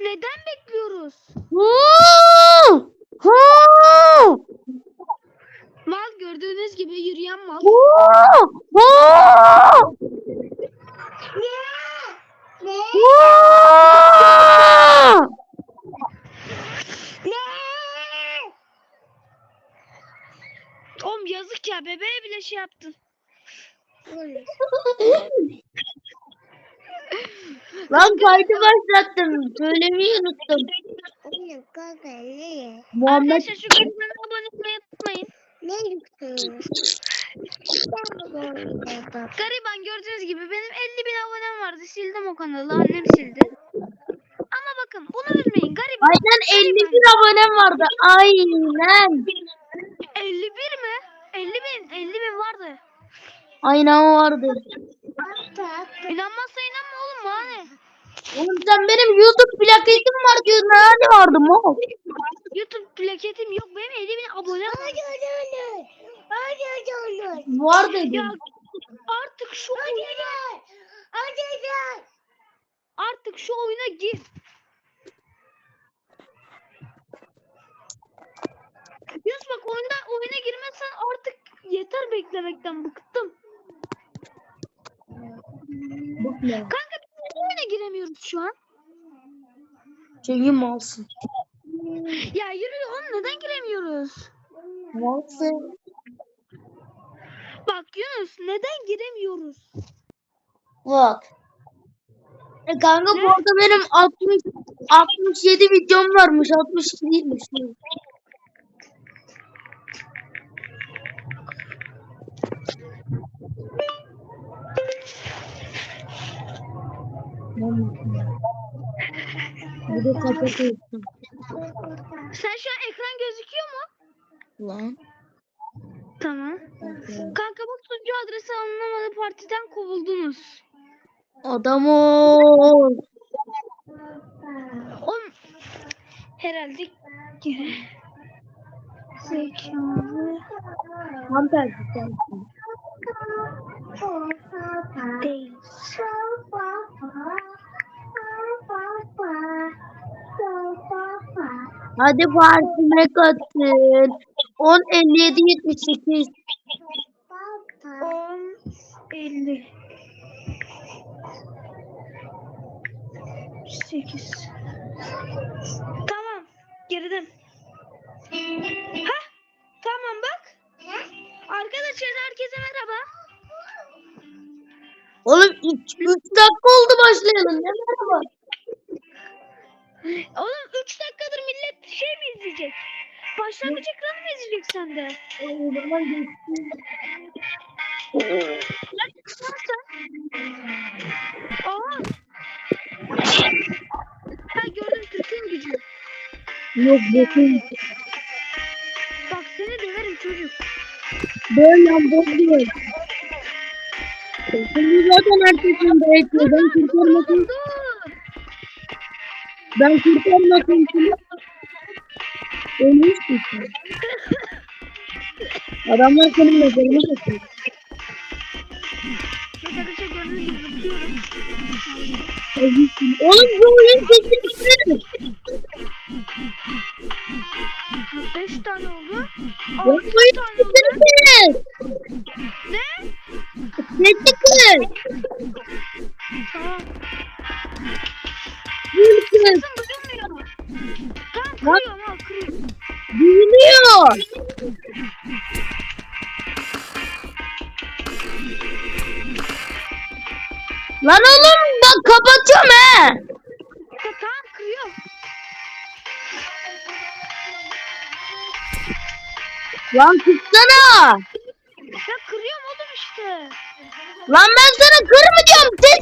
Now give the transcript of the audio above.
Neden bekliyoruz? Mal gördüğünüz gibi yürüyen mal. Huu! Huu! Oğlum yazık ya bebeğe bile şey yaptın. Lan kaydı başlattım. Söylemeyi unuttum. Muhammed Arkadaşlar şu kanala abone olmayı unutmayın. Gariban gördüğünüz gibi benim 50 bin abonem vardı. Sildim o kanalı. Annem sildi. Ama bakın bunu bilmeyin. Gariban. Aynen 51 abonem vardı. Aynen. 51 mi? 50 bin. 50 bin vardı. Aynen vardı. İnanmazsa inanma ne? Oğlum sen benim YouTube plaketim var diyorsun. Nerede vardı mı? YouTube plaketim yok. Benim 50 bin abonem var. Var dedim. Ya artık şu oyuna artık şu oyuna gir. Yunus bak oyunda oyuna girmezsen artık yeter beklemekten bıktım. Bıkma. Kanka oyuna giremiyoruz şu an? Çünkü malsın. Ya yürü oğlum neden giremiyoruz? Malsın. Bak Yunus neden giremiyoruz? Bak. E kanka bu arada benim 60 67 videom varmış. 62 değilmiş. Bir de kapatıyorsun. Sen şu an ekran gözüküyor mu? Lan. Tamam. Kanka bak sunucu adresi alınamadı partiden kovuldunuz. Adam ol. Oğlum herhalde zekalı Tam tersi değil. Hadi partime katıl. 10 57 78. 10 50 8 Tamam girdim. Hah tamam bak. Arkadaşlar herkese merhaba. Oğlum 3 dakika oldu başlayalım. Ne merhaba? Oğlum 3 dakikadır millet şey mi izleyecek? Başlangıç ekranı mı izleyecek sen de? O zaman geçsin. Lan çıkarsa. Aa. Ha gördüm Türk'ün gücü. Yok bakın. Bak seni döverim çocuk. Böyle bozuyor. Şimdi zaten herkesin bekliyor. Ben kurtarmasın. Ben kurtarmasın. Ölmüş müsün? Adamlar senin mezarını bakıyor. Bak arkadaşlar gördüğünüz gibi zıplıyorum. Oğlum bu oyun bitirir. 5 tane oldu. Bu 6 oyun tane oldu. kır. Ne? Kır kır. Sesim duyulmuyor. Tamam kırıyorum ha kırıyorum. Lan oğlum bak kapatıyorum he. Ya, tamam kırıyorum. Lan tutsana. Ya kırıyorum işte. Lan ben sana kır mı diyorum? Sesini